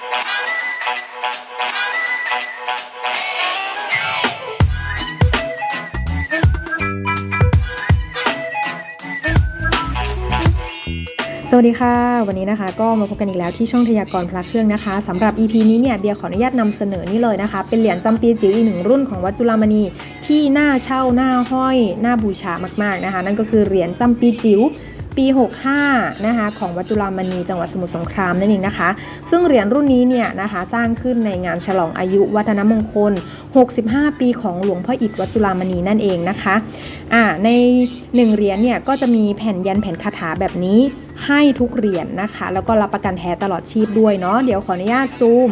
สวัสดีค่ะ วันนี้นะคะก็มาพบกันอีกแล้วที่ช่องทยากรพระเครื่องนะคะสำหรับ EP นี้เนี่ยเบียร์ขออนุญาตนำเสนอนี่เลยนะคะ เป็นเหรียญจำปีจิ๋วอีกหนึ่งรุ่นของวัดจุฬามณีที่น่าเช่าน่าห้อยน่าบูชามากๆนะคะ นั่นก็คือเหรียญจำปีจิ๋ว ปี 65 นะคะของวัดจุฬามณีจังหวัดสมุทรสงครามนั่นเองนะคะ ซึ่งเหรียญรุ่นนี้เนี่ยนะคะสร้างขึ้นในงานฉลองอายุวัฒนมงคล 65 ปีของหลวงพ่ออิฐวัดจุฬามณีนั่นเองนะคะอ่าในหนึ่งเหรียญเนี่ยก็จะมีแผ่นยันแผ่นคาถาแบบนี้ให้ทุกเหรียญนะคะ แล้วก็รับประกันแท้ตลอดชีพด้วยเนาะเดี๋ยวขออนุญาตซูม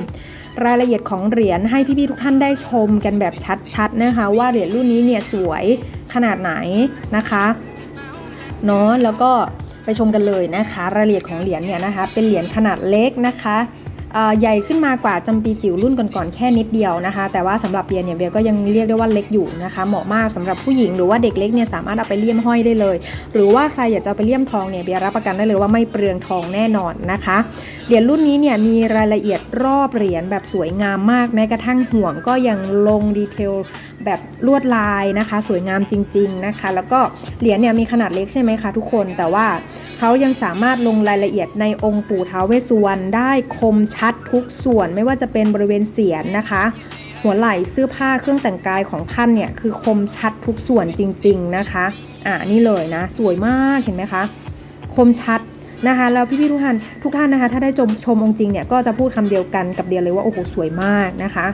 รายละเอียดของเหรียญให้พี่ๆทุกท่านได้ชมกันแบบชัดๆนะคะ ว่าเหรียญรุ่นนี้เนี่ยสวยขนาดไหนนะคะเนาะแล้วก็ ไปชมกันเลยนะคะ รายละเอียดของเหรียญเนี่ยนะคะ เป็นเหรียญขนาดเล็กนะคะ ใหญ่ขึ้นมากว่าจำปีจิ๋วรุ่นก่อนๆแค่นิดเดียวนะคะ แต่ว่าสำหรับเหรียญเนี่ยเบียร์ก็ยังเรียกได้ว่าเล็กอยู่นะคะ เหมาะมากสำหรับผู้หญิงหรือว่าเด็กเล็กเนี่ยสามารถเอาไปเลี่ยมห้อยได้เลย หรือว่าใครอยากจะไปเลี่ยมทองเนี่ยเบียร์รับประกันได้เลยว่าไม่เปลืองทองแน่นอนนะคะเหรียญรุ่นนี้เนี่ยมีรายละเอียดรอบเหรียญแบบสวยงามมากแม้กระทั่งห่วงก็ยังลงดีเทลแบบลวดลายนะคะ สวยงามจริง ๆนะคะ แล้วก็เหรียญเนี่ยมีขนาดเล็กใช่ไหมคะทุกคนแต่ว่าเขายังสามารถลงรายละเอียดในองค์ปู่ท้าวเวสสุวรรณได้คมชัดทุกส่วนไม่ว่าจะเป็นบริเวณเสียนนะคะ หัวไหล่เสื้อผ้าเครื่องแต่งกายของท่านเนี่ยคือคมชัดทุกส่วนจริง ๆนะคะอ่านี่เลยนะ สวยมากเห็นไหมคะ คมชัดนะคะแล้วพี่ๆทุกท่านทุกท่านนะคะ ถ้าได้ชมชมองค์จริงเนี่ยก็จะพูดคำเดียวกันกับเดียเลยว่าโอ้โหสวยมากนะคะ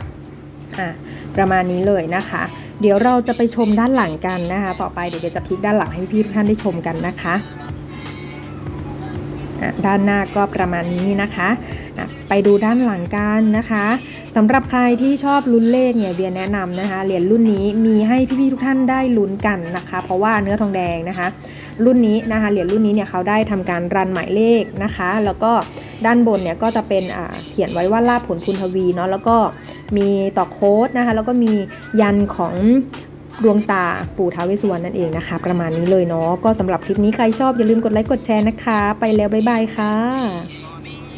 อะประมาณนี้เลยนะคะ เดี๋ยวเราจะไปชมด้านหลังกันนะคะ ต่อไปเดี๋ยวจะพลิกด้านหลังให้พี่ๆทุกท่านได้ชมกันนะคะ ด้านหน้าก็ประมาณนี้นะคะไปดูด้านหลังกันนะคะสำหรับใครที่ชอบลุ้นเลขเนี่ยเบียร์แนะนำนะคะเหรียญรุ่นนี้มีให้พี่ๆทุกท่านได้ลุ้นกันนะคะ เพราะว่าเนื้อทองแดงนะคะ รุ่นนี้นะคะเหรียญรุ่นนี้เนี่ยเขาได้ทำการรันหมายเลขนะคะ แล้วก็ด้านบนเนี่ยก็จะเป็นเขียนไว้ว่าลาภผลคุณทวีเนาะแล้วก็มีต่อโค้ดนะคะ แล้วก็มียันของ ดวงตาปู่ท้าวเวสสุวรรณนั่นเองนะคะ ประมาณนี้เลยเนาะก็สำหรับคลิปนี้ใครชอบอย่าลืมกดไลค์กดแชร์นะคะ ไปแล้วบ๊ายบายค่ะ